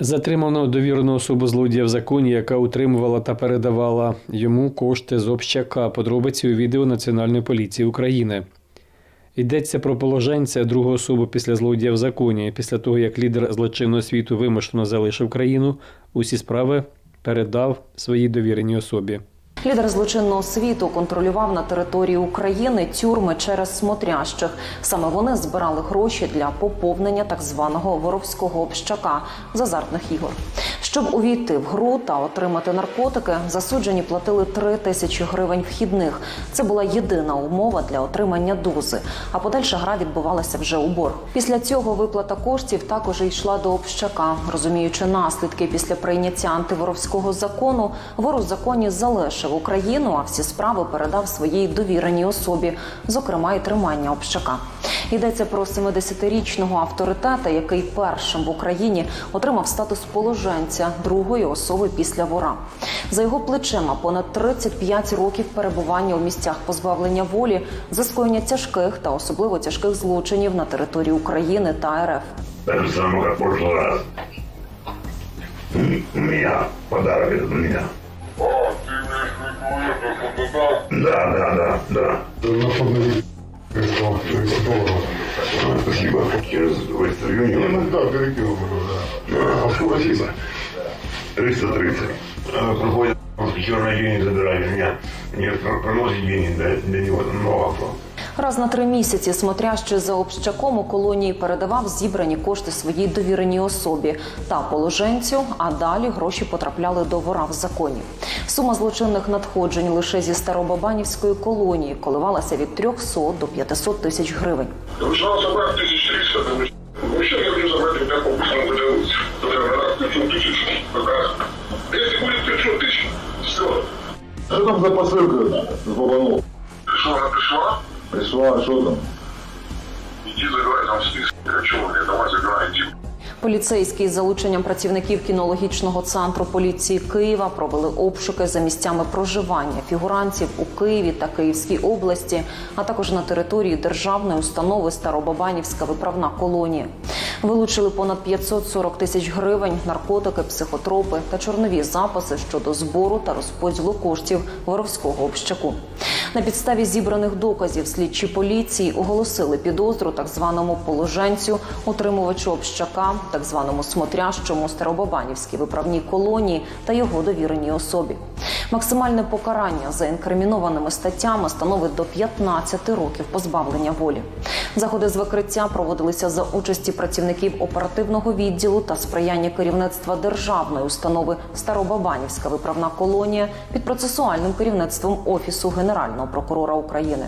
Затримано довірену особу злодія в законі, яка утримувала та передавала йому кошти з общака. Подробиці у відео Національної поліції України. Йдеться про положенця, другу особу після злодія в законі. Після того, як лідер злочинного світу вимушено залишив країну, усі справи передав своїй довіреній особі. Лідер злочинного світу контролював на території України тюрми через смотрящих. Саме вони збирали гроші для поповнення так званого воровського общака з азартних ігор. Щоб увійти в гру та отримати наркотики, засуджені платили 3 тисячі гривень вхідних. Це була єдина умова для отримання дози. А подальша гра відбувалася вже у борг. Після цього виплата коштів також йшла до общака. Розуміючи наслідки після прийняття антиворовського закону, вор у законі залишив Україну, а всі справи передав своїй довіреній особі, зокрема і тримання общака. Йдеться про 70-річного авторитета, який першим в Україні отримав статус положенця другої особи після вора. За його плечима понад 35 років перебування у місцях позбавлення волі за скоєння тяжких та особливо тяжких злочинів на території України та РФ. Так же самое, как в прошлый раз. М- У меня подарок этот у меня. А, ты имеешь в виду это, что ты да? Да, да, да, долларов. Спасибо. Через Western Ну, Union. да, перекинул да. Спасибо. 330. Проходит, черный деньги забирает меня. Мне проносит приносит деньги для, для него много кто. Раз на три місяці смотрящий за общаком у колонії передавав зібрані кошти своїй довіреній особі та положенцю, а далі гроші потрапляли до вора в законі. Сума злочинних надходжень лише зі Старобабанівської колонії коливалася від 300 до 500 тисяч гривень. Решал собрать 1300, думаю, вообще я хочу забрать у тебя по-быстрому выдавать. Раз, 500 тысяч, как раз. Если будет 500 тысяч, все. Что там за посылка с Бабанов? Что, она пришла? Пришла, что там? Иди забирай там список. Хочу мне, давай забирай, иди. Поліцейські з залученням працівників кінологічного центру поліції Києва провели обшуки за місцями проживання фігурантів у Києві та Київській області, а також на території державної установи Старобабанівська виправна колонія. Вилучили понад 540 тисяч гривень, наркотики, психотропи та чорнові записи щодо збору та розподілу коштів воровського общаку. На підставі зібраних доказів слідчі поліції оголосили підозру так званому положенцю, утримувачу общака, так званому смотрящому Старобабанівській виправній колонії та його довіреній особі. Максимальне покарання за інкримінованими статтями становить до 15 років позбавлення волі. Заходи з викриття проводилися за участі працівників оперативного відділу та сприяння керівництва державної установи Старобабанівська виправна колонія під процесуальним керівництвом офісу генерального прокурора України.